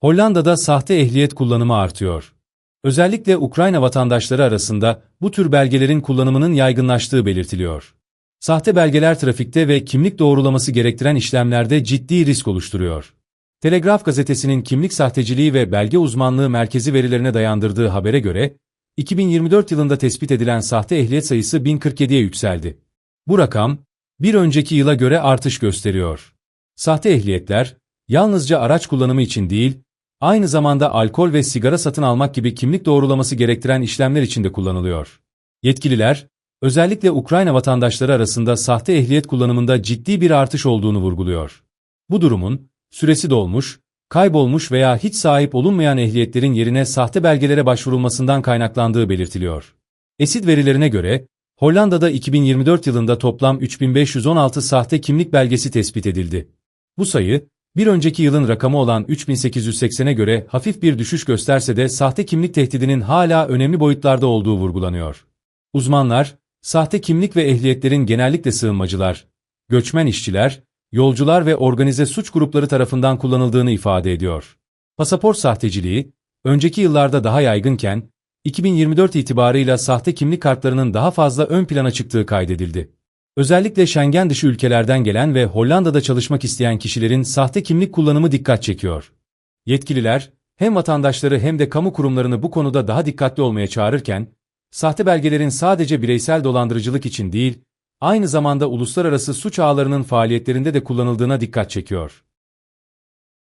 Hollanda'da sahte ehliyet kullanımı artıyor. Özellikle Ukrayna vatandaşları arasında bu tür belgelerin kullanımının yaygınlaştığı belirtiliyor. Sahte belgeler trafikte ve kimlik doğrulaması gerektiren işlemlerde ciddi risk oluşturuyor. Telegraf gazetesinin kimlik sahteciliği ve belge uzmanlığı merkezi verilerine dayandırdığı habere göre, 2024 yılında tespit edilen sahte ehliyet sayısı 1047'ye yükseldi. Bu rakam, bir önceki yıla göre artış gösteriyor. Sahte ehliyetler, yalnızca araç kullanımı için değil, aynı zamanda alkol ve sigara satın almak gibi kimlik doğrulaması gerektiren işlemler için de kullanılıyor. Yetkililer, özellikle Ukrayna vatandaşları arasında sahte ehliyet kullanımında ciddi bir artış olduğunu vurguluyor. Bu durumun, süresi dolmuş, kaybolmuş veya hiç sahip olunmayan ehliyetlerin yerine sahte belgelere başvurulmasından kaynaklandığı belirtiliyor. ESİD verilerine göre, Hollanda'da 2024 yılında toplam 3516 sahte kimlik belgesi tespit edildi. Bu sayı, bir önceki yılın rakamı olan 3880'e göre hafif bir düşüş gösterse de sahte kimlik tehdidinin hala önemli boyutlarda olduğu vurgulanıyor. Uzmanlar, sahte kimlik ve ehliyetlerin genellikle sığınmacılar, göçmen işçiler, yolcular ve organize suç grupları tarafından kullanıldığını ifade ediyor. Pasaport sahteciliği, önceki yıllarda daha yaygınken, 2024 itibarıyla sahte kimlik kartlarının daha fazla ön plana çıktığı kaydedildi. Özellikle Schengen dışı ülkelerden gelen ve Hollanda'da çalışmak isteyen kişilerin sahte kimlik kullanımı dikkat çekiyor. Yetkililer, hem vatandaşları hem de kamu kurumlarını bu konuda daha dikkatli olmaya çağırırken, sahte belgelerin sadece bireysel dolandırıcılık için değil, aynı zamanda uluslararası suç ağlarının faaliyetlerinde de kullanıldığına dikkat çekiyor.